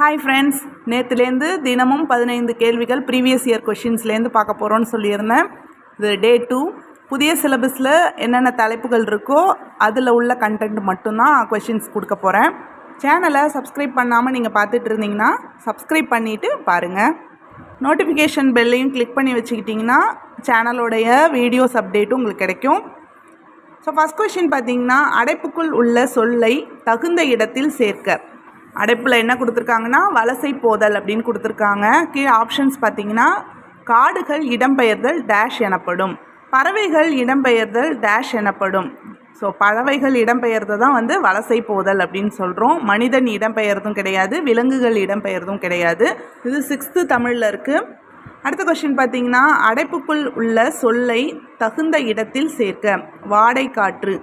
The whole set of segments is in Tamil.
ஹாய் ஃப்ரெண்ட்ஸ் நேற்றுலேருந்து தினமும் பதினைந்து கேள்விகள் ப்ரீவியஸ் இயர் கொஷின்ஸ்லேருந்து பார்க்க போகிறோன்னு சொல்லியிருந்தேன். இது டே டூ புதிய சிலபஸில் என்னென்ன தலைப்புகள் இருக்கோ அதில் உள்ள கண்டென்ட் மட்டும்தான் கொஷின்ஸ் கொடுக்க போகிறேன் சேனலை சப்ஸ்கிரைப் பண்ணாமல் நீங்கள் பார்த்துட்டு இருந்தீங்கன்னா சப்ஸ்கிரைப் பண்ணிவிட்டு பாருங்கள் நோட்டிஃபிகேஷன் பெல்லையும் கிளிக் பண்ணி வச்சுக்கிட்டிங்கன்னா சேனலோடைய வீடியோஸ் அப்டேட்டும் உங்களுக்கு கிடைக்கும். ஸோ ஃபஸ்ட் கொஷின் பார்த்தீங்கன்னா அடைப்புக்குள் உள்ள சொல்லை தகுந்த இடத்தில் சேர்க்க. அடைப்பில் என்ன கொடுத்துருக்காங்கன்னா வலசை போதல் அப்படின்னு கொடுத்துருக்காங்க. கீழே ஆப்ஷன்ஸ் பார்த்தீங்கன்னா காடுகள் இடம்பெயர்தல் டேஷ் எனப்படும். பறவைகள் இடம்பெயர்தல் டேஷ் எனப்படும். ஸோ பறவைகள் இடம்பெயர்ந்து தான் வந்து வலசை போதல் அப்படின்னு சொல்கிறோம் மனிதன் இடம்பெயர்தும் கிடையாது விலங்குகள் இடம்பெயர்தும் கிடையாது. இது சிக்ஸ்த்து தமிழில் இருக்குது அடுத்த கொஷின் பார்த்தீங்கன்னா அடைப்புக்குள் உள்ள சொல்லை தகுந்த இடத்தில் சேர்க்க வாடை காற்று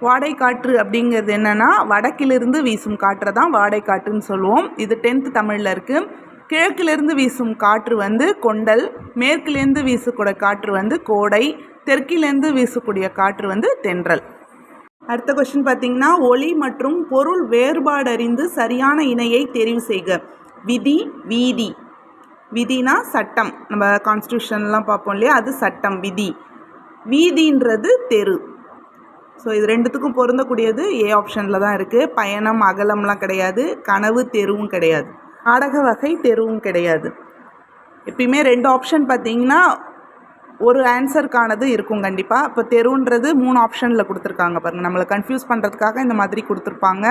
வாடை காற்று அப்படிங்கிறது என்னென்னா வடக்கிலிருந்து வீசும் காற்றை தான் வாடை காற்றுன்னு சொல்லுவோம். இது டென்த்து தமிழில் இருக்குது கிழக்கிலிருந்து வீசும் காற்று வந்து கொண்டல் மேற்கிலேருந்து வீசக்கூடிய காற்று வந்து கோடை தெற்கிலேருந்து வீசக்கூடிய காற்று வந்து தென்றல். அடுத்த கொஷின் பார்த்தீங்கன்னா ஒளி மற்றும் பொருள் வேறுபாடறிந்து சரியான இணையை தெரிவு செய்க. விதி வீதி. விதினா சட்டம். நம்ம கான்ஸ்டியூஷன்லாம் பார்ப்போம் இல்லையா? அது சட்டம் விதி. வீதின்றது தெரு. ஸோ இது ரெண்டுத்துக்கும் பொருந்தக்கூடியது ஏ ஆப்ஷனில் தான் இருக்குது பயணம் அகலம்லாம் கிடையாது. கனவு தெருவும் கிடையாது. நாடக வகை தெருவும் கிடையாது. எப்பயுமே ரெண்டு ஆப்ஷன் பார்த்தீங்கன்னா ஒரு ஆன்சருக்கானது இருக்கும் கண்டிப்பாக இப்போ தெருன்றது மூணு ஆப்ஷனில் கொடுத்துருக்காங்க பாருங்கள் நம்மளை கன்ஃபியூஸ் பண்ணுறதுக்காக இந்த மாதிரி கொடுத்துருப்பாங்க.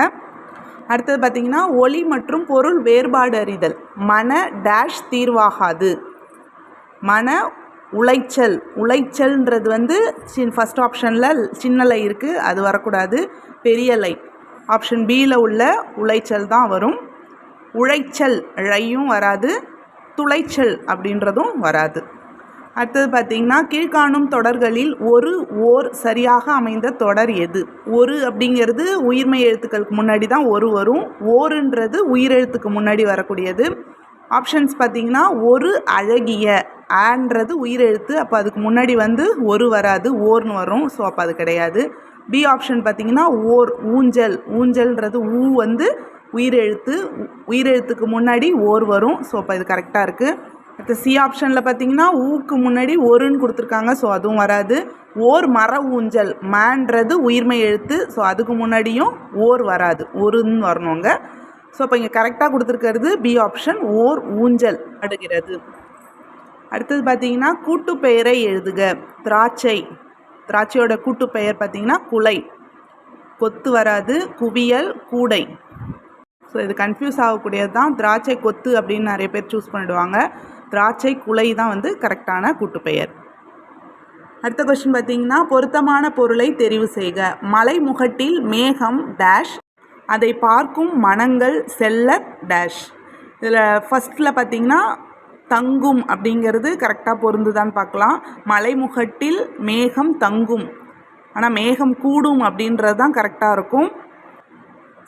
அடுத்தது பார்த்திங்கன்னா ஒளி மற்றும் பொருள் வேறுபாடு அறிதல். மன டேஷ் தீர்வாகாது. மன உளைச்சல். உளைச்சல்ன்றது வந்து சின் ஃபஸ்ட் ஆப்ஷனில் சின்னலை இருக்குது அது வரக்கூடாது. பெரிய லை. ஆப்ஷன் பியில் உள்ள உளைச்சல் தான் வரும். உழைச்சல் ழையும் வராது. துளைச்சல் அப்படின்றதும் வராது. அடுத்தது பார்த்திங்கன்னா கீழ்காணும் தொடர்களில் ஒரு ஓர் சரியாக அமைந்த தொடர் எது? ஒரு அப்படிங்கிறது உயிர்மை எழுத்துக்களுக்கு முன்னாடி தான் ஒரு வரும். ஓருன்றது உயிரெழுத்துக்கு முன்னாடி வரக்கூடியது. ஆப்ஷன்ஸ் பார்த்திங்கன்னா ஒரு அழகிய ஆன்றது உயிரெழுத்து அப்போ அதுக்கு முன்னாடி வந்து ஒரு வராது ஓர்னு வரும். ஸோ அப்போ அது கிடையாது. பி ஆப்ஷன் பார்த்திங்கன்னா ஓர் ஊஞ்சல். ஊஞ்சல்ன்றது ஊ வந்து உயிரெழுத்து. உயிரெழுத்துக்கு முன்னாடி ஓர் வரும். ஸோ அப்போ இது கரெக்டாக இருக்குது அடுத்து சி ஆப்ஷனில் பார்த்தீங்கன்னா ஊக்கு முன்னாடி ஒருன்னு கொடுத்துருக்காங்க. ஸோ அதுவும் வராது. ஓர் மர ஊஞ்சல். மேன்றது உயிர்மை எழுத்து. ஸோ அதுக்கு முன்னாடியும் ஓர் வராது. ஒருன்னு வரணுங்க. ஸோ அப்போ இங்கே கரெக்டாக கொடுத்துருக்கிறது பி ஆப்ஷன் ஓர் ஊஞ்சல். அடுகிறது அடுத்தது பார்த்தீங்கன்னா கூட்டு பெயரை எழுதுக. திராட்சை. திராட்சையோட கூட்டு பெயர் பார்த்தீங்கன்னா குலை. கொத்து வராது குவியல் கூடை. ஸோ இது கன்ஃபியூஸ் ஆகக்கூடியது தான். திராட்சை கொத்து அப்படின்னு நிறைய பேர் சூஸ் பண்ணிடுவாங்க. திராட்சை குலை தான் வந்து கரெக்டான கூட்டுப்பெயர். அடுத்த கொஸ்டின் பார்த்தீங்கன்னா பொருத்தமான பொருளை தெரிவு செய்க. மலை முகட்டில் மேகம் டேஷ் அதை பார்க்கும் மனங்கள் செல்ல டேஷ் இதில் ஃபஸ்ட்டில் பார்த்தீங்கன்னா தங்கும் அப்படிங்கிறது கரெக்டாக பொருந்துதான்னு பார்க்கலாம். மலைமுகட்டில் மேகம் தங்கும். ஆனால் மேகம் கூடும் அப்படின்றது தான் கரெக்டாக இருக்கும்.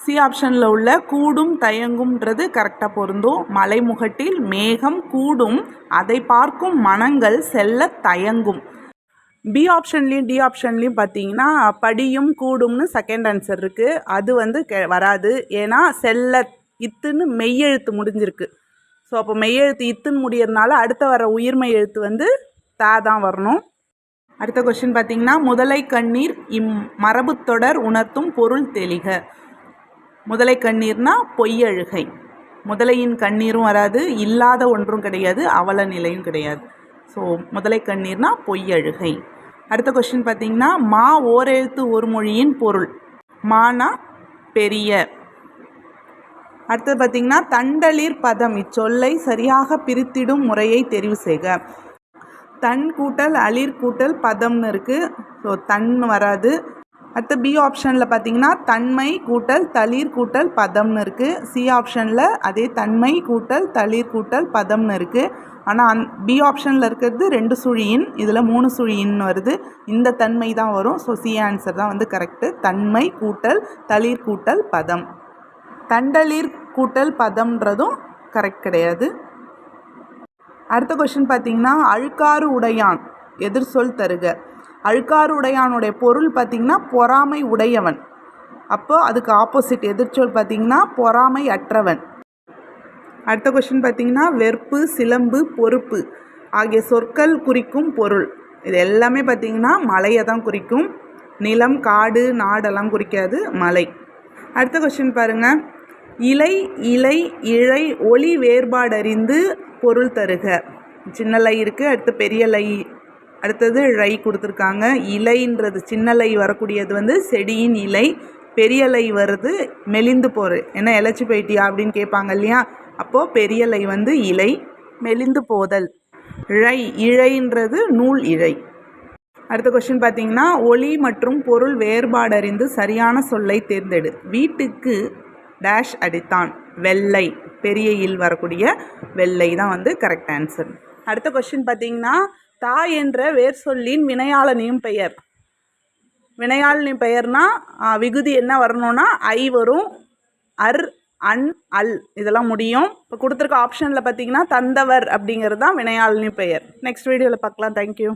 சி ஆப்ஷனில் உள்ள கூடும் தயங்கும்ன்றது கரெக்டாக பொருந்தும். மலைமுகட்டில் மேகம் கூடும். அதை பார்க்கும் மனங்கள் செல்ல தயங்கும். பி ஆப்ஷன்லேயும் டி ஆப்ஷன்லேயும் பார்த்தீங்கன்னா படியும் கூடும்னு செகண்ட் ஆன்சர் இருக்குது அது வந்து கெ வராது. ஏன்னா செல்ல இத்துன்னு மெய்யெழுத்து முடிஞ்சிருக்கு. ஸோ அப்போ மெய்யெழுத்து இத்துன்னு முடியறதுனால அடுத்த வர உயிர்மை எழுத்து வந்து தா தான் வரணும். அடுத்த கொஸ்டின் பார்த்தீங்கன்னா முதலை கண்ணீர் இம் மரபுத்தொடர் உணர்த்தும் பொருள் தெளிக. முதலை கண்ணீர்னா பொய்யழுகை முதலையின் கண்ணீரும் வராது இல்லாத ஒன்றும் கிடையாது அவல நிலையும் கிடையாது. ஸோ முதலை கண்ணீர்னா பொய்யழுகை அடுத்த கொஸ்டின் பார்த்தீங்கன்னா மா ஓரெழுத்து ஒரு மொழியின் பொருள். மானா பெரிய. அடுத்தது பார்த்திங்கன்னா தண்டளிர் பதம் இச்சொல்லை சரியாக பிரித்திடும் முறையை தெரிவு செய்க. தன் கூட்டல் அளிர் கூட்டல் பதம்னு இருக்குது ஸோ தன் வராது. அடுத்து பி ஆப்ஷனில் பார்த்தீங்கன்னா தன்மை கூட்டல் தளிர் கூட்டல் பதம்னு இருக்குது சி ஆப்ஷனில் அதே தன்மை கூட்டல் தளிர் கூட்டல் பதம்னு இருக்குது ஆனால் அந் பி ஆப்ஷனில் இருக்கிறது ரெண்டு சுழியின் இதில் மூணு சுழியின் வருது. இந்த தன்மை தான் வரும். ஸோ சி ஆன்சர் தான் வந்து கரெக்டு தன்மை கூட்டல் தளிர் கூட்டல் பதம். தண்டளிர் கூட்டல் பதம்ன்றதும் கரெக்ட் கிடையாது. அடுத்த கொஷின் பார்த்தீங்கன்னா அழுக்காறு உடையான் எதிர் சொல் தருக. அழுக்காறு உடையானுடைய பொருள் பார்த்திங்கன்னா பொறாமை உடையவன். அப்போ அதுக்கு ஆப்போசிட் எதிர்ச்சொல் பார்த்திங்கன்னா பொறாமை அற்றவன். அடுத்த கொஷின் பார்த்தீங்கன்னா வெறுப்பு சிலம்பு பொறுப்பு ஆகிய சொற்கள் குறிக்கும் பொருள். இது எல்லாமே பார்த்தீங்கன்னா மலையை தான் குறிக்கும். நிலம் காடு நாடெல்லாம் குறிக்காது மலை. அடுத்த கொஷின் பாருங்கள் இலை இலை இழை ஒளி வேறுபாடறிந்து பொருள் தருக. சின்ன லை இருக்குது அடுத்து பெரிய லை அடுத்தது ழை கொடுத்துருக்காங்க. இலைன்றது சின்ன லை வரக்கூடியது வந்து செடியின் இலை பெரிய லை வருது மெலிந்து போகிற ஏன்னா இலைச்சி போயிட்டியா அப்படின்னு கேட்பாங்க இல்லையா? அப்போது பெரிய லை வந்து இலை மெலிந்து போதல். இழை இழைன்றது நூல் இழை. அடுத்த கொஸ்டின் பார்த்தீங்கன்னா ஒளி மற்றும் பொருள் வேறுபாடறிந்து சரியான சொல்லை தேர்ந்தெடு. வீட்டுக்கு டேஷ் அடித்தான். வெள்ளை. பெரிய இல் வரக்கூடிய வெள்ளை தான் வந்து கரெக்ட் ஆன்சர் அடுத்த கொஸ்டின் பார்த்தீங்கன்னா தா என்ற வேர் சொல்லின் வினையாளனையும் பெயர். வினையாளனின் பெயர்னா விகுதி என்ன வரணும்னா ஐ வரும் அர் அன் அல். இதெல்லாம் முடியும். இப்போ கொடுத்துருக்க ஆப்ஷனில் பார்த்தீங்கன்னா தந்தவர் அப்படிங்கிறது தான் வினையாளனின் பெயர். நெக்ஸ்ட் வீடியோவில் பார்க்கலாம். தேங்க்யூ